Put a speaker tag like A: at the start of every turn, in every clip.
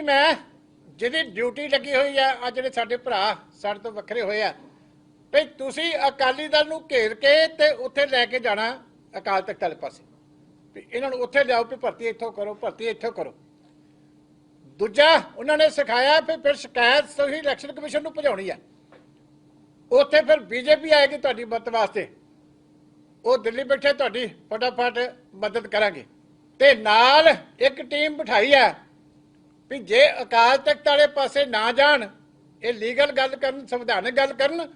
A: ਕਿ ਮੈਂ ਜਿਹਦੀ ਡਿਊਟੀ ਲੱਗੀ ਹੋਈ ਆ ਆ ਜਿਹੜੇ ਸਾਡੇ ਭਰਾ ਸਾਡੇ ਤੋਂ ਵੱਖਰੇ ਹੋਏ ਆ ਵੀ ਤੁਸੀਂ ਅਕਾਲੀ ਦਲ ਨੂੰ ਘੇਰ ਕੇ ਤੇ ਉੱਥੇ ਲੈ ਕੇ ਜਾਣਾ ਅਕਾਲ ਤਖਤ ਵਾਲੇ ਪਾਸੇ। ਵੀ ਇਹਨਾਂ ਨੂੰ ਉੱਥੇ ਲਿਆਓ ਵੀ ਭਰਤੀ ਇੱਥੋਂ ਕਰੋ, ਭਰਤੀ ਇੱਥੋਂ ਕਰੋ। ਦੂਜਾ, ਉਹਨਾਂ ਨੇ ਸਿਖਾਇਆ ਵੀ ਫਿਰ ਸ਼ਿਕਾਇਤ ਤੁਸੀਂ ਇਲੈਕਸ਼ਨ ਕਮਿਸ਼ਨ ਨੂੰ ਭਜਾਉਣੀ ਆ। ਉੱਥੇ ਫਿਰ ਬੀਜੇਪੀ ਆਏਗੀ ਤੁਹਾਡੀ ਮਦਦ ਵਾਸਤੇ। ਉਹ ਦਿੱਲੀ ਬੈਠੇ, ਤੁਹਾਡੀ ਫਟਾਫਟ ਮਦਦ ਕਰਾਂਗੇ। ਤੇ ਨਾਲ ਇੱਕ ਟੀਮ ਬਿਠਾਈ ਆ ਵੀ ਜੇ ਅਕਾਲ ਤਖਤ ਵਾਲੇ ਪਾਸੇ ਨਾ ਜਾਣ, ਇਹ ਲੀਗਲ ਗੱਲ ਕਰਨ, ਸੰਵਿਧਾਨਕ ਗੱਲ ਕਰਨ,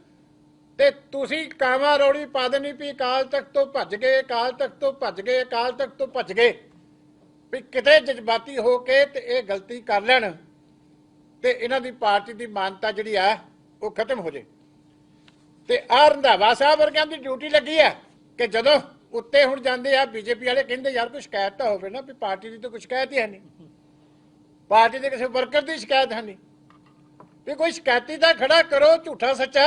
A: ਤੇ ਤੁਸੀਂ ਕਾਮਾ ਰੋੜੀ ਪਾ ਦੇਣੀ ਵੀ ਅਕਾਲ ਤਖਤ ਤੋਂ ਭੱਜ ਗਏ, ਅਕਾਲ ਤਖਤ ਤੋਂ ਭੱਜ ਗਏ, ਅਕਾਲ ਤਖਤ ਤੋਂ ਭੱਜ ਗਏ। ਵੀ ਕਿਤੇ ਜਜ਼ਬਾਤੀ ਹੋ ਕੇ ਤੇ ਇਹ ਗਲਤੀ ਕਰ ਲੈਣ ਤੇ ਇਹਨਾਂ ਦੀ ਪਾਰਟੀ ਦੀ ਮਾਨਤਾ ਜਿਹੜੀ ਆ, ਉਹ ਖਤਮ ਹੋ ਜੇ। ਤੇ ਆਹ ਰੰਧਾਵਾ ਸਾਹਿਬ ਵਰਗਿਆਂ ਦੀ ਡਿਊਟੀ ਲੱਗੀ ਆ ਕਿ ਜਦੋਂ ਉੱਤੇ ਹੁਣ ਜਾਂਦੇ ਆ, ਬੀਜੇਪੀ ਵਾਲੇ ਕਹਿੰਦੇ, ਯਾਰ ਕੋਈ ਸ਼ਿਕਾਇਤ ਤਾਂ ਹੋਵੇ ਨਾ ਵੀ ਪਾਰਟੀ ਦੀ ਤਾਂ ਕੋਈ ਸ਼ਿਕਾਇਤ ਹੀ ਹੈ ਨਹੀਂ। ਪਾਰਟੀ ਦੇ ਕਿਸੇ ਵਰਕਰ ਦੀ ਸ਼ਿਕਾਇਤ ਹੈ ਨਹੀਂ। ਵੀ ਕੋਈ ਸ਼ਿਕਾਇਤੀ ਦਾ ਖੜਾ ਕਰੋ, ਝੂਠਾ ਸੱਚਾ।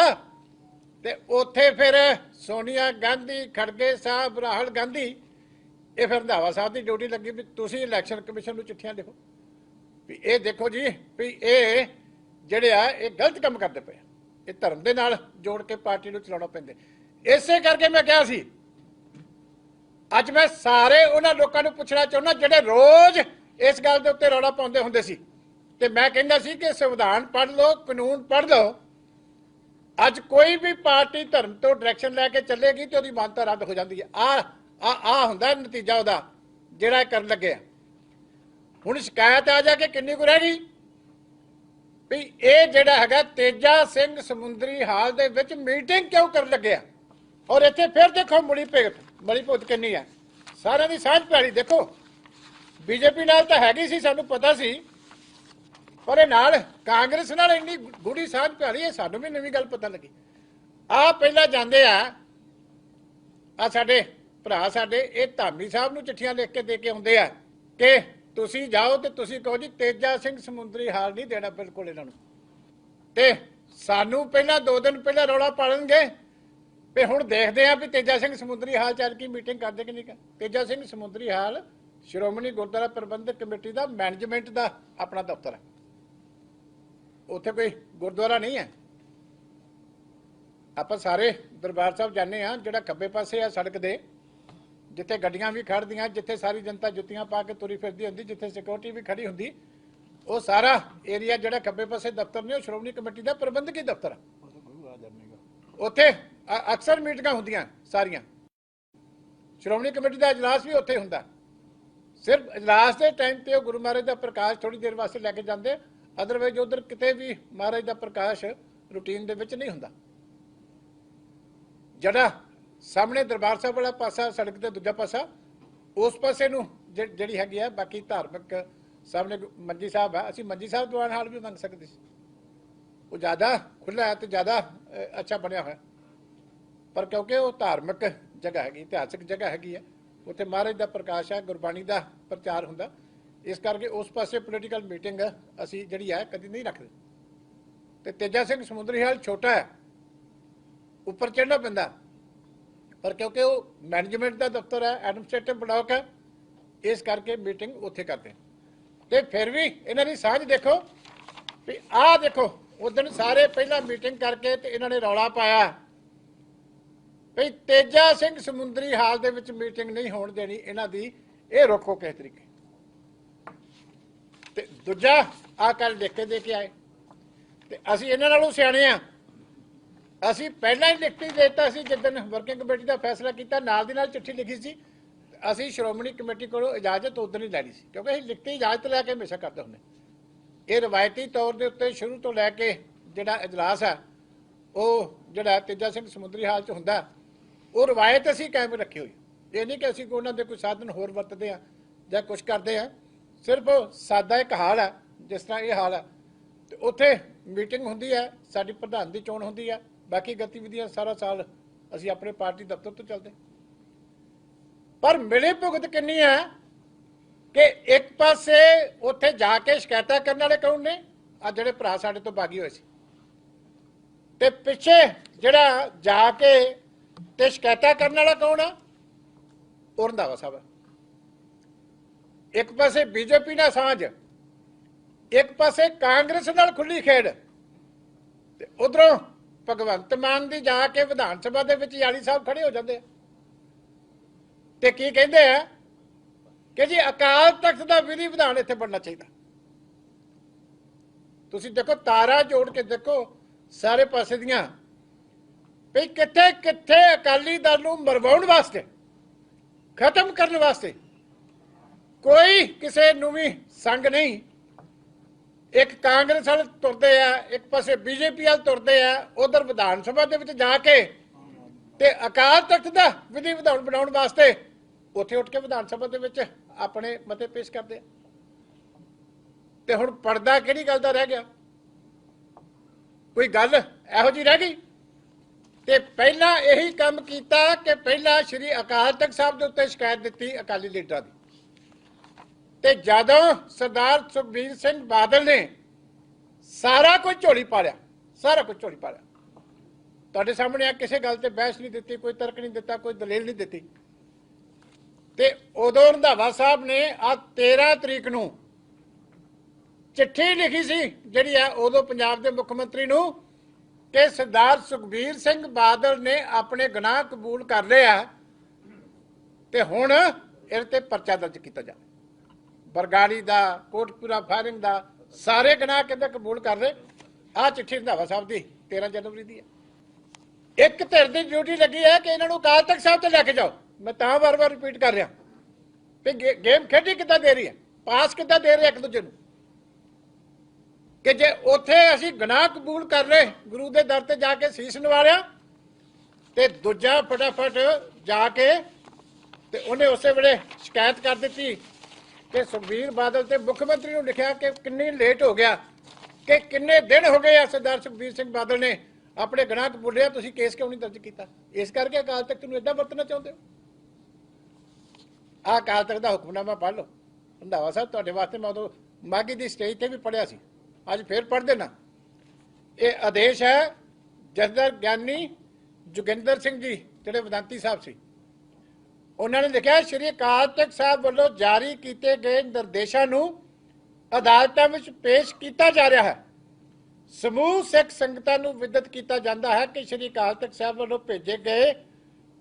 A: ਤੇ ਉੱਥੇ ਫਿਰ ਸੋਨੀਆ ਗਾਂਧੀ, ਖੜਗੇ ਸਾਹਿਬ, ਰਾਹੁਲ ਗਾਂਧੀ, ਇਹ ਫਿਰ ਰੰਧਾਵਾ ਸਾਹਿਬ ਦੀ ਡਿਊਟੀ ਲੱਗੀ ਵੀ ਤੁਸੀਂ ਇਲੈਕਸ਼ਨ ਕਮਿਸ਼ਨ ਨੂੰ ਚਿੱਠੀਆਂ ਲਿਖੋ। ਵੀ ਇਹ ਦੇਖੋ ਜੀ, ਵੀ ਇਹ ਜਿਹੜੇ ਆ, ਇਹ ਗਲਤ ਕੰਮ ਕਰਦੇ ਪਏ ਇਹ ਧਰਮ ਦੇ ਨਾਲ ਜੋੜ ਕੇ ਪਾਰਟੀ ਨੂੰ ਚਲਾਉਣਾ ਪੈਂਦੇ। ਇਸੇ ਕਰਕੇ ਮੈਂ ਕਿਹਾ ਸੀ, ਅੱਜ ਮੈਂ ਸਾਰੇ ਉਹਨਾਂ ਲੋਕਾਂ ਨੂੰ ਪੁੱਛਣਾ ਚਾਹੁੰਦਾ, ਜਿਹੜੇ ਰੋਜ਼ ਇਸ ਗੱਲ ਦੇ ਉੱਤੇ ਰੌਲਾ ਪਾਉਂਦੇ ਹੁੰਦੇ ਸੀ। ਤੇ ਮੈਂ ਕਹਿੰਦਾ ਸੀ ਕਿ ਸੰਵਿਧਾਨ ਪੜ੍ਹ ਲਓ, ਕਾਨੂੰਨ ਪੜ੍ਹ ਲਓ। ਅੱਜ ਕੋਈ ਵੀ ਪਾਰਟੀ ਧਰਮ ਤੋਂ ਡਾਇਰੈਕਸ਼ਨ ਲੈ ਕੇ ਚੱਲੇਗੀ ਤੇ ਉਹਦੀ ਮਾਨਤਾ ਰੱਦ ਹੋ ਜਾਂਦੀ ਹੈ। ਆ ਆ ਆ ਹੁੰਦਾ ਨਤੀਜਾ ਉਹਦਾ, ਜਿਹੜਾ ਕਰਨ ਲੱਗੇ ਆ। ਹੁਣ ਸ਼ਿਕਾਇਤ ਆ ਜਾ ਕੇ ਕਿੰਨੀ ਕੁ ਰਹਿ ਗਈ? ਵੀ ਇਹ ਜਿਹੜਾ ਹੈਗਾ ਤੇਜਾ ਸਿੰਘ ਸਮੁੰਦਰੀ ਹਾਲ ਦੇ ਵਿੱਚ ਮੀਟਿੰਗ ਕਿਉਂ ਕਰਨ ਲੱਗਿਆ ਔਰ ਇੱਥੇ ਫਿਰ ਦੇਖੋ ਮੁੜੀ ਭੇਟ ਮਲੀ ਭੁੱਤ ਕਿੰਨੀ ਹੈ ਸਾਰਿਆਂ ਦੀ ਸਾਂਝ ਪਿਆਰੀ ਦੇਖੋ। ਬੀਜੇਪੀ ਨਾਲ ਤਾਂ ਹੈਗੀ ਸੀ, ਸਾਨੂੰ ਪਤਾ ਸੀ। ਪਰ ਇਹ ਨਾਲ ਕਾਂਗਰਸ ਨਾਲ ਇੰਨੀ ਗੂੜੀ ਸਾਂਝ ਪਿਆਰੀ ਹੈ ਸਾਨੂੰ ਵੀ ਨਵੀਂ ਗੱਲ ਪਤਾ ਲੱਗੀ। ਆ ਪਹਿਲਾਂ ਜਾਂਦੇ ਆ ਆ ਸਾਡੇ ਭਰਾ ਸਾਡੇ, ਇਹ ਧਾਮੀ ਸਾਹਿਬ ਨੂੰ ਚਿੱਠੀਆਂ ਲਿਖ ਕੇ ਦੇ ਕੇ ਆਉਂਦੇ ਆ ਕਿ ਤੁਸੀਂ ਜਾਓ ਤੇ ਤੁਸੀਂ ਕਹੋ ਜੀ, ਤੇਜਾ ਸਿੰਘ ਸਮੁੰਦਰੀ ਹਾਲ ਨਹੀਂ ਦੇਣਾ ਬਿਲਕੁਲ ਇਹਨਾਂ ਨੂੰ। ਤੇ ਸਾਨੂੰ ਪਹਿਲਾਂ ਦੋ ਦਿਨ ਪਹਿਲਾਂ ਰੌਲਾ ਪਾਣਗੇ ਤੇ ਹੁਣ ਦੇਖਦੇ ਆ ਵੀ ਤੇਜਾ ਸਿੰਘ ਸਮੁੰਦਰੀ ਹਾਲ ਚੱਲ ਕੀ ਮੀਟਿੰਗ ਕਰਦੇ ਕਿ ਨਹੀਂ। ਤੇਜਾ ਸਿੰਘ ਸਮੁੰਦਰੀ ਹਾਲ ਸ਼੍ਰੋਮਣੀ ਗੁਰਦੁਆਰਾ ਪ੍ਰਬੰਧਕ ਕਮੇਟੀ ਦਾ ਮੈਨੇਜਮੈਂਟ ਦਾ ਆਪਣਾ ਦਫ਼ਤਰ ਹੈ। ਉੱਥੇ ਕੋਈ ਗੁਰਦੁਆਰਾ ਨਹੀਂ ਹੈ। ਆਪਾਂ ਸਾਰੇ ਦਰਬਾਰ ਸਾਹਿਬ ਜਾਂਦੇ ਆ ਜਿਹੜਾ ਖੱਬੇ ਪਾਸੇ ਆ ਸੜਕ ਦੇ, ਜਿੱਥੇ ਗੱਡੀਆਂ ਵੀ ਖੜਦੀਆਂ ਜਿੱਥੇ ਸਾਰੀ ਜਨਤਾ ਜੁੱਤੀਆਂ ਪਾ ਕੇ ਤੁਰੀ ਫਿਰਦੀ ਹੁੰਦੀ, ਜਿੱਥੇ ਸਿਕਿਉਰਿਟੀ ਵੀ ਖੜੀ ਹੁੰਦੀ, ਉਹ ਸਾਰਾ ਏਰੀਆ ਜਿਹੜਾ ਖੱਬੇ ਪਾਸੇ ਦਫ਼ਤਰ ਨੇ, ਉਹ ਸ਼੍ਰੋਮਣੀ ਕਮੇਟੀ ਦਾ ਪ੍ਰਬੰਧਕੀ ਦਫ਼ਤਰ ਆ ਉੱਥੇ ਅਕਸਰ ਮੀਟਿੰਗਾਂ ਹੁੰਦੀਆਂ ਸਾਰੀਆਂ। ਸ਼੍ਰੋਮਣੀ ਕਮੇਟੀ ਦਾ ਇਜਲਾਸ ਵੀ ਉੱਥੇ ਹੁੰਦਾ। ਸਿਰਫ ਇਜਲਾਸ ਦੇ ਟਾਈਮ ਤੇ ਉਹ ਗੁਰੂ ਮਹਾਰਾਜ ਦਾ ਪ੍ਰਕਾਸ਼ ਥੋੜੀ ਦੇਰ ਵਾਸਤੇ ਲੈ ਕੇ ਜਾਂਦੇ ਅਦਰਵਾਈਜ਼ ਉਧਰ ਕਿਤੇ ਵੀ ਮਹਾਰਾਜ ਦਾ ਪ੍ਰਕਾਸ਼ ਰੂਟੀਨ ਦੇ ਵਿੱਚ ਨਹੀਂ ਹੁੰਦਾ। ਜਿਹੜਾ ਸਾਹਮਣੇ ਦਰਬਾਰ ਸਾਹਿਬ ਵਾਲਾ ਪਾਸਾ, ਸੜਕ ਤੇ ਦੂਜਾ ਪਾਸਾ, ਉਸ ਪਾਸੇ ਨੂੰ ਜਿਹੜੀ ਹੈਗੀ ਆ, ਬਾਕੀ ਧਾਰਮਿਕ ਸਾਹਮਣੇ ਮੰਜੀ ਸਾਹਿਬ ਆ, ਅਸੀਂ ਮੰਜੀ ਸਾਹਿਬ ਦੀਵਾਨ ਹਾਲ ਵੀ ਮੰਨ ਸਕਦੇ ਸੀ। ਉਹ ਜ਼ਿਆਦਾ ਖੁੱਲਾ ਹੈ ਤੇ ਜ਼ਿਆਦਾ ਅੱਛਾ ਬਣਿਆ ਹੋਇਆ। ਪਰ ਕਿਉਂਕਿ ਉਹ ਧਾਰਮਿਕ ਜਗ੍ਹਾ ਹੈਗੀ, ਇਤਿਹਾਸਿਕ ਜਗ੍ਹਾ ਹੈਗੀ ਹੈ ਉੱਥੇ ਮਹਾਰਾਜ ਦਾ ਪ੍ਰਕਾਸ਼ ਹੈ ਗੁਰਬਾਣੀ ਦਾ ਪ੍ਰਚਾਰ ਹੁੰਦਾ। ਇਸ ਕਰਕੇ ਉਸ ਪਾਸੇ ਪੋਲੀਟੀਕਲ ਮੀਟਿੰਗ ਅਸੀਂ ਜਿਹੜੀ ਹੈ ਕਦੀ ਨਹੀਂ ਰੱਖਦੇ। ਤੇ ਤੇਜਾ ਸਿੰਘ ਸਮੁੰਦਰੀ ਹਾਲ ਛੋਟਾ ਹੈ, ਉੱਪਰ ਚੜ੍ਹਨਾ ਪੈਂਦਾ। ਪਰ ਕਿਉਂਕਿ ਉਹ ਮੈਨੇਜਮੈਂਟ ਦਾ ਦਫ਼ਤਰ ਹੈ ਐਡਮਿਨਿਸਟ੍ਰੇਟਿਵ ਬਲਾਕ ਹੈ, ਇਸ ਕਰਕੇ ਮੀਟਿੰਗ ਉੱਥੇ ਕਰਦੇ ਤੇ ਫਿਰ ਵੀ ਇਹਨਾਂ ਦੀ ਸਾਂਝ ਦੇਖੋ, ਵੀ ਆਹ ਦੇਖੋ, ਉਸ ਦਿਨ ਸਾਰੇ ਪਹਿਲਾਂ ਮੀਟਿੰਗ ਕਰਕੇ ਤੇ ਇਹਨਾਂ ਨੇ ਰੌਲਾ ਪਾਇਆ। ਵੀ ਤੇਜਾ ਸਿੰਘ ਸਮੁੰਦਰੀ ਹਾਲ ਦੇ ਵਿੱਚ ਮੀਟਿੰਗ ਨਹੀਂ ਹੋਣ ਦੇਣੀ ਇਹਨਾਂ ਦੀ, ਇਹ ਰੋਕੋ ਕਿਸ ਤਰੀਕੇ। ਤੇ ਦੂਜਾ ਆ ਕੱਲ ਲਿਖ ਕੇ ਦੇ ਕੇ ਆਏ। ਤੇ ਅਸੀਂ ਇਹਨਾਂ ਨਾਲੋਂ ਸਿਆਣੇ ਆ। ਅਸੀਂ ਪਹਿਲਾਂ ਹੀ ਲਿਖਤੀ ਦੇਤਾ ਸੀ ਜਦੋਂ ਵਰਕਿੰਗ ਕਮੇਟੀ ਦਾ ਫੈਸਲਾ ਕੀਤਾ, ਨਾਲ ਦੀ ਨਾਲ ਚਿੱਠੀ ਲਿਖੀ ਸੀ। ਅਸੀਂ ਸ਼੍ਰੋਮਣੀ ਕਮੇਟੀ ਕੋਲੋਂ ਇਜਾਜ਼ਤ ਉਦੋਂ ਹੀ ਲੈਣੀ ਸੀ, ਕਿਉਂਕਿ ਅਸੀਂ ਲਿਖਤੀ ਇਜਾਜ਼ਤ ਲੈ ਕੇ ਹਮੇਸ਼ਾ ਕਰਦੇ ਹੁੰਦੇ। ਇਹ ਰਵਾਇਤੀ ਤੌਰ ਦੇ ਉੱਤੇ ਸ਼ੁਰੂ ਤੋਂ ਲੈ ਕੇ ਜਿਹੜਾ ਇਜਲਾਸ ਆ, ਉਹ ਜਿਹੜਾ ਤੇਜਾ ਸਿੰਘ ਸਮੁੰਦਰੀ ਹਾਲ ਚ ਹੁੰਦਾ ਉਹ ਰਵਾਇਤ ਅਸੀਂ ਕਾਇਮ ਰੱਖੀ ਹੋਈ ਇਹ ਨਹੀਂ ਕਿ ਅਸੀਂ ਉਹਨਾਂ ਦੇ ਕੋਈ ਸਾਧਨ ਹੋਰ ਵਰਤਦੇ ਆ ਜਾਂ ਕੁਝ ਕਰਦੇ ਆ ਸਿਰਫ ਸਾਦਾ ਇੱਕ ਹਾਲ ਹੈ, ਜਿਸ ਤਰ੍ਹਾਂ ਇਹ ਹਾਲ ਹੈ। ਤੇ ਉੱਥੇ ਮੀਟਿੰਗ ਹੁੰਦੀ ਹੈ, ਸਾਡੀ ਪ੍ਰਧਾਨ ਦੀ ਚੋਣ ਹੁੰਦੀ ਹੈ। ਬਾਕੀ ਗਤੀਵਿਧੀਆਂ ਸਾਰਾ ਸਾਲ ਅਸੀਂ ਆਪਣੇ ਪਾਰਟੀ ਦਫ਼ਤਰ ਤੋਂ ਚੱਲਦੇ ਪਰ ਮਿਲੇ ਭੁਗਤ ਕਿੰਨੀ ਹੈ ਕਿ ਇੱਕ ਪਾਸੇ ਉੱਥੇ ਜਾ ਕੇ ਸ਼ਿਕਾਇਤਾਂ ਕਰਨ ਵਾਲੇ ਕੌਣ ਨੇ? ਆ ਜਿਹੜੇ ਭਰਾ ਸਾਡੇ ਤੋਂ ਬਾਗੀ ਹੋਏ ਸੀ। ਤੇ ਪਿੱਛੇ ਜਿਹੜਾ ਜਾ ਕੇ ਤੇ ਸ਼ਿਕਾਇਤਾਂ ਕਰਨ ਵਾਲਾ ਕੌਣ ਆ? ਉਹ ਰੰਧਾਵਾ ਸਾਹਿਬ। ਇੱਕ ਪਾਸੇ ਬੀਜੇਪੀ ਨਾਲ ਸਾਂਝ, ਇੱਕ ਪਾਸੇ ਕਾਂਗਰਸ ਨਾਲ ਖੁੱਲੀ ਖੇਡ। ਤੇ ਉਧਰੋਂ ਭਗਵੰਤ ਮਾਨ ਦੀ ਜਾ ਕੇ ਵਿਧਾਨ ਸਭਾ ਦੇ ਵਿੱਚ ਯਾਲੀ ਸਾਹਿਬ ਖੜੇ ਹੋ ਜਾਂਦੇ ਆ। ਤੇ ਕੀ ਕਹਿੰਦੇ ਆ ਕਿ ਜੀ ਅਕਾਲ ਤਖਤ ਦਾ ਵਿਧੀ ਵਿਧਾਨ ਇੱਥੇ ਬਣਨਾ ਚਾਹੀਦਾ। ਤੁਸੀਂ ਦੇਖੋ ਤਾਰਾ ਜੋੜ ਕੇ ਦੇਖੋ, ਸਾਰੇ ਪਾਸੇ ਦੀਆਂ ਵੀ ਕਿੱਥੇ ਕਿੱਥੇ ਅਕਾਲੀ ਦਲ ਨੂੰ ਮਰਵਾਉਣ ਵਾਸਤੇ, ਖਤਮ ਕਰਨ ਵਾਸਤੇ ਕੋਈ ਕਿਸੇ ਨੂੰ ਵੀ ਸੰਗ ਨਹੀਂ। ਇੱਕ ਕਾਂਗਰਸ ਵਾਲ ਤੁਰਦੇ ਆ, ਇੱਕ ਪਾਸੇ ਬੀਜੇਪੀ ਵਾਲ ਤੁਰਦੇ ਆ, ਉਧਰ ਵਿਧਾਨ ਸਭਾ ਦੇ ਵਿੱਚ ਜਾ ਕੇ ਤੇ ਅਕਾਲ ਤਖਤ ਦਾ ਵਿਧੀ ਵਿਧਾਨ ਬਣਾਉਣ ਵਾਸਤੇ ਉੱਥੇ ਉੱਠ ਕੇ ਵਿਧਾਨ ਸਭਾ ਦੇ ਵਿੱਚ ਆਪਣੇ ਮਤੇ ਪੇਸ਼ ਕਰਦੇ ਆ। ਤੇ ਹੁਣ ਪਰਦਾ ਕਿਹੜੀ ਗੱਲ ਦਾ ਰਹਿ ਗਿਆ? ਕੋਈ ਗੱਲ ਇਹੋ ਜੀ ਰਹਿ ਗਈ? ਤੇ ਪਹਿਲਾਂ ਇਹੀ ਕੰਮ ਕੀਤਾ ਕਿ ਪਹਿਲਾਂ ਸ੍ਰੀ ਅਕਾਲ ਤਖਤ ਸਾਹਿਬ ਦੇ ਉੱਤੇ ਸ਼ਿਕਾਇਤ ਦਿੱਤੀ ਅਕਾਲੀ ਲੀਡਰਾਂ ਦੀ। ਤੇ ਜਦੋਂ ਸਰਦਾਰ ਸੁਖਬੀਰ ਸਿੰਘ ਬਾਦਲ ਨੇ ਸਾਰਾ ਕੁਝ ਝੋਲੀ ਪਾ ਲਿਆ, ਸਾਰਾ ਕੁਝ ਝੋਲੀ ਪਾ ਲਿਆ। ਤੁਹਾਡੇ ਸਾਹਮਣੇ ਆ ਕਿਸੇ ਗੱਲ ਤੇ ਬਹਿਸ ਨਹੀਂ ਦਿੱਤੀ, ਕੋਈ ਤਰਕ ਨਹੀਂ ਦਿੱਤਾ, ਕੋਈ ਦਲੀਲ ਨਹੀਂ ਦਿੱਤੀ। ਤੇ ਉਦੋਂ ਰੰਧਾਵਾ ਸਾਹਿਬ ਨੇ ਆ 13 ਤਰੀਕ ਨੂੰ ਚਿੱਠੀ ਲਿਖੀ ਸੀ, ਜਿਹੜੀ ਆ ਉਦੋਂ ਪੰਜਾਬ ਦੇ ਮੁੱਖ ਮੰਤਰੀ ਨੂੰ ਕਿ ਸਰਦਾਰ ਸੁਖਬੀਰ ਸਿੰਘ ਬਾਦਲ ਨੇ ਆਪਣੇ ਗੁਨਾਹ ਕਬੂਲ ਕਰ ਲਿਆ ਤੇ ਹੁਣ ਇਹਦੇ ਤੇ ਪਰਚਾ ਦਰਜ ਕੀਤਾ ਜਾਵੇ। ਬਰਗਾੜੀ ਦਾ ਕੋਟਪੁਰਾ ਫਾਇਰਿੰਗ ਦਾ, ਸਾਰੇ ਗੁਨਾਹ ਕਹਿੰਦੇ ਕਬੂਲ ਕਰ ਲਏ ਆ ਚਿੱਠੀ ਰੰਧਾਵਾ ਸਾਹਿਬ ਦੀ 13 ਜਨਵਰੀ ਦੀ ਹੈ। ਇੱਕ ਧਿਰ ਦੀ ਡਿਊਟੀ ਲੱਗੀ ਹੈ ਕਿ ਇਹਨਾਂ ਨੂੰ ਅਕਾਲ ਤਖਤ ਸਾਹਿਬ ਤੇ ਲੈ ਕੇ ਜਾਓ। ਮੈਂ ਤਾਂ ਵਾਰ-ਵਾਰ ਰਿਪੀਟ ਕਰ ਰਿਹਾ। ਤੇ ਗੇ- ਗੇਮ ਖੇਡੀ ਕਿੱਦਾਂ ਦੇ ਰਹੀ ਹੈ? ਪਾਸ ਕਿੱਦਾਂ ਦੇ ਰਹੇ ਇੱਕ ਦੂਜੇ ਨੂੰ? ਕਿ ਜੇ ਉੱਥੇ ਅਸੀਂ ਗੁਨਾਹ ਕਬੂਲ ਕਰ ਲਏ, ਗੁਰੂ ਦੇ ਦਰ ਤੇ ਜਾ ਕੇ ਸੀਸ ਨਵਾਲਿਆ ਤੇ ਦੂਜਾ ਫਟਾਫਟ ਜਾ ਕੇ ਤੇ ਉਹਨੇ ਉਸੇ ਵੇਲੇ ਸ਼ਿਕਾਇਤ ਕਰ ਦਿੱਤੀ ਕਿ ਸੁਖਬੀਰ ਬਾਦਲ ਤੇ ਮੁੱਖ ਮੰਤਰੀ ਨੂੰ ਲਿਖਿਆ ਕਿ ਕਿੰਨੀ ਲੇਟ ਹੋ ਗਿਆ, ਕਿ ਕਿੰਨੇ ਦਿਨ ਹੋ ਗਏ ਆ ਸਰਦਾਰ ਸੁਖਬੀਰ ਸਿੰਘ ਬਾਦਲ ਨੇ ਆਪਣੇ ਗੁਨਾਹ ਕਬੂਲਿਆ ਤੁਸੀਂ ਕੇਸ ਕਿਉਂ ਨਹੀਂ ਦਰਜ ਕੀਤਾ? ਇਸ ਕਰਕੇ ਅਕਾਲ ਤਖਤ ਨੂੰ ਇਦਾਂ ਵਰਤਣਾ ਚਾਹੁੰਦੇ ਹੋ? ਆਹ ਅਕਾਲ ਤਖਤ ਦਾ ਹੁਕਮਨਾਮਾ ਪੜ੍ਹ ਲਓ। ਰੰਧਾਵਾ ਸਾਹਿਬ, ਤੁਹਾਡੇ ਵਾਸਤੇ ਮੈਂ ਉਦੋਂ ਮਾਗੀ ਦੀ ਸਟੇਜ ਤੇ ਵੀ ਪੜਿਆ ਸੀ। ਅੱਜ ਫੇਰ ਪੜ੍ਹ ਦੇਣਾ। ਇਹ ਆਦੇਸ਼ ਹੈ ਜਸਦਰ ਗਿਆਨੀ ਜੋਗਿੰਦਰ ਸਿੰਘ ਜੀ, ਜਿਹੜੇ ਵਿਦਾਂਤੀ ਸਾਹਿਬ ਸੀ। ਉਹਨਾਂ ਨੇ ਲਿਖਿਆ, ਸ਼੍ਰੀ ਅਕਾਲ ਤਖਤ ਸਾਹਿਬ ਵੱਲੋਂ ਜਾਰੀ ਕੀਤੇ ਗਏ ਨਿਰਦੇਸ਼ਾਂ ਨੂੰ ਅਦਾਲਤਾਂ ਵਿੱਚ ਪੇਸ਼ ਕੀਤਾ ਜਾ ਰਿਹਾ ਹੈ। ਸਮੂਹ ਸਿੱਖ ਸੰਗਤਾਂ ਨੂੰ ਵਿਦਿਤ ਕੀਤਾ ਜਾਂਦਾ ਹੈ ਕਿ ਸ਼੍ਰੀ ਅਕਾਲ ਤਖਤ ਸਾਹਿਬ ਵੱਲੋਂ ਭੇਜੇ ਗਏ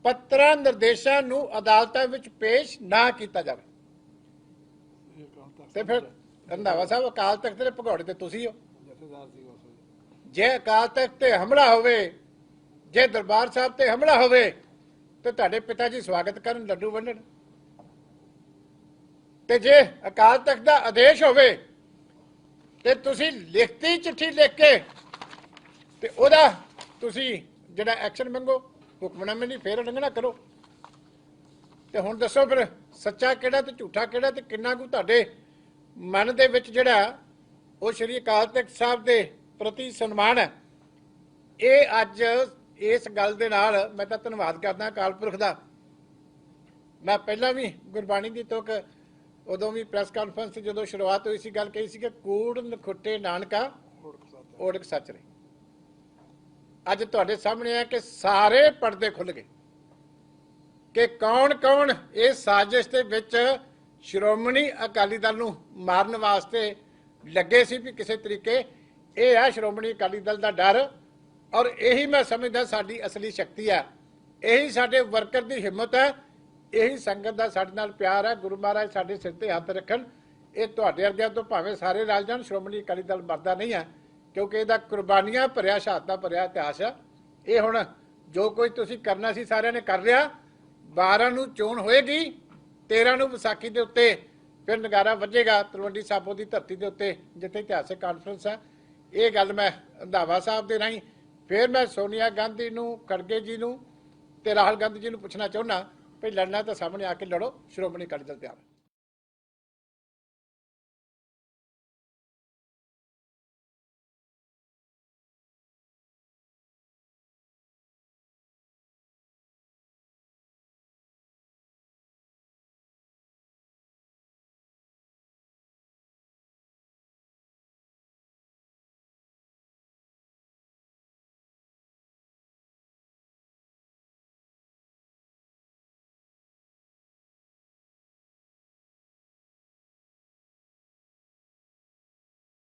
A: ਪੱਤਰਾਂ, ਨਿਰਦੇਸ਼ਾਂ ਨੂੰ ਅਦਾਲਤਾਂ ਵਿੱਚ ਪੇਸ਼ ਨਾ ਕੀਤਾ ਜਾਵੇ। ਤੇ ਫਿਰ ਰੰਧਾਵਾ ਸਾਹਿਬ ਅਕਾਲ ਤਖਤ ਦੇ ਭਗੌੜੇ ਤੇ ਤੁਸੀਂ ਹੋ। ਜੇ ਅਕਾਲ ਤਖਤ ਤੇ ਹਮਲਾ ਹੋਵੇ ਜੇ ਦਰਬਾਰ ਸਾਹਿਬ ਤੇ ਹਮਲਾ ਹੋਵੇ ਤੇ ਤੁਹਾਡੇ ਪਿਤਾ ਜੀ ਸਵਾਗਤ ਕਰਨ ਲੱਡੂ ਵੰਡਣ। ਤੇ ਜੇ ਅਕਾਲ ਤਖਤ ਦਾ ਆਦੇਸ਼ ਹੋਵੇ ਤੇ ਤੁਸੀਂ ਲਿਖਤੀ ਚਿੱਠੀ ਲਿਖ ਕੇ ਤੇ ਉਹਦਾ ਤੁਸੀਂ ਜਿਹੜਾ ਐਕਸ਼ਨ ਮੰਗੋ ਹੁਕਮਨਾਮੇ ਨਹੀਂ ਫੇਰ ਉਲੰਘਣਾ ਕਰੋ। ਤੇ ਹੁਣ ਦੱਸੋ ਫਿਰ ਸੱਚਾ ਕਿਹੜਾ ਤੇ ਝੂਠਾ ਕਿਹੜਾ ਤੇ ਕਿੰਨਾ ਕੁ ਤੁਹਾਡੇ ਮਨ ਦੇ ਵਿੱਚ ਜਿਹੜਾ ਉਹ ਸ਼੍ਰੀ ਅਕਾਲ ਤਖਤ ਸਾਹਿਬ ਦੇ ਪ੍ਰਤੀ ਸਨਮਾਨ ਹੈ। ਇਹ ਅੱਜ ਇਸ ਗੱਲ ਦੇ ਨਾਲ ਮੈਂ ਤਾਂ ਧੰਨਵਾਦ ਕਰਦਾ ਅਕਾਲ ਪੁਰਖ ਦਾ। ਮੈਂ ਪਹਿਲਾਂ ਵੀ ਗੁਰਬਾਣੀ ਦੀ ਤੁਕ ਉਦੋਂ ਵੀ ਪ੍ਰੈਸ ਕਾਨਫਰੰਸ ਜਦੋਂ ਸ਼ੁਰੂਆਤ ਹੋਈ ਸੀ, ਗੱਲ ਕਹੀ ਸੀ ਕਿ ਕੂੜ ਨਖੁੱਟੇ ਨਾਨਕਾ ਓੜਕ ਸੱਚ ਰਹੇ ਅੱਜ ਤੁਹਾਡੇ ਸਾਹਮਣੇ ਆ ਕਿ ਸਾਰੇ ਪਰਦੇ ਖੁੱਲ ਗਏ। ਕਿ ਕੌਣ ਕੌਣ ਇਸ ਸਾਜ਼ਿਸ਼ ਦੇ ਵਿੱਚ ਸ਼੍ਰੋਮਣੀ ਅਕਾਲੀ ਦਲ ਨੂੰ ਮਾਰਨ ਵਾਸਤੇ ਲੱਗੇ ਸੀ ਵੀ ਕਿਸੇ ਤਰੀਕੇ ਇਹ ਹੈ ਸ਼੍ਰੋਮਣੀ ਅਕਾਲੀ ਦਲ ਦਾ ਡਰ ਔਰ ਇਹੀ ਮੈਂ ਸਮਝਦਾ ਸਾਡੀ ਅਸਲੀ ਸ਼ਕਤੀ ਹੈ ਇਹੀ ਸਾਡੇ ਵਰਕਰ ਦੀ ਹਿੰਮਤ ਹੈ ਇਹੀ ਸੰਗਤ ਦਾ ਸਾਡੇ ਨਾਲ ਪਿਆਰ ਹੈ ਗੁਰੂ ਮਹਾਰਾਜ ਸਾਡੇ ਸਿਰ ਤੇ ਹੱਥ ਰੱਖਣ। ਇਹ ਤੁਹਾਡੇ ਵਰਗਿਆਂ ਤੋਂ ਭਾਵੇਂ ਸਾਰੇ ਰਲ ਜਾਣ, ਸ਼੍ਰੋਮਣੀ ਅਕਾਲੀ ਦਲ ਮਰਦਾ ਨਹੀਂ ਹੈ ਕਿਉਂਕਿ ਇਹਦਾ ਕੁਰਬਾਨੀਆਂ ਭਰਿਆ, ਸ਼ਹਾਦਤਾਂ ਭਰਿਆ ਇਤਿਹਾਸ ਹੈ ਇਹ ਹੁਣ ਜੋ ਕੁਝ ਤੁਸੀਂ ਕਰਨਾ ਸੀ ਸਾਰਿਆਂ ਨੇ ਕਰ ਲਿਆ। 12 ਨੂੰ ਚੋਣ ਹੋਏਗੀ। 13 ਨੂੰ ਵਿਸਾਖੀ ਦੇ ਉੱਤੇ ਫਿਰ ਨਗਾਰਾ ਵੱਜੇਗਾ, ਤਲਵੰਡੀ ਸਾਬੋ ਦੀ ਧਰਤੀ ਦੇ ਉੱਤੇ, ਜਿੱਥੇ ਇਤਿਹਾਸਕ ਕਾਨਫਰੰਸ ਹੈ। ਇਹ ਗੱਲ ਮੈਂ ਰੰਧਾਵਾ ਸਾਹਿਬ ਦੇ ਰਾਹੀਂ ਫਿਰ ਮੈਂ ਸੋਨੀਆ ਗਾਂਧੀ ਨੂੰ, ਖੜਗੇ ਜੀ ਨੂੰ ਤੇ ਰਾਹੁਲ ਗਾਂਧੀ ਜੀ ਨੂੰ ਪੁੱਛਣਾ ਚਾਹੁੰਦਾ ਵੀ ਲੜਨਾ ਤਾਂ ਸਾਹਮਣੇ ਆ ਕੇ ਲੜੋ, ਸ਼੍ਰੋਮਣੀ ਅਕਾਲੀ ਦਲ ਤਿਆਰ ਹੈ।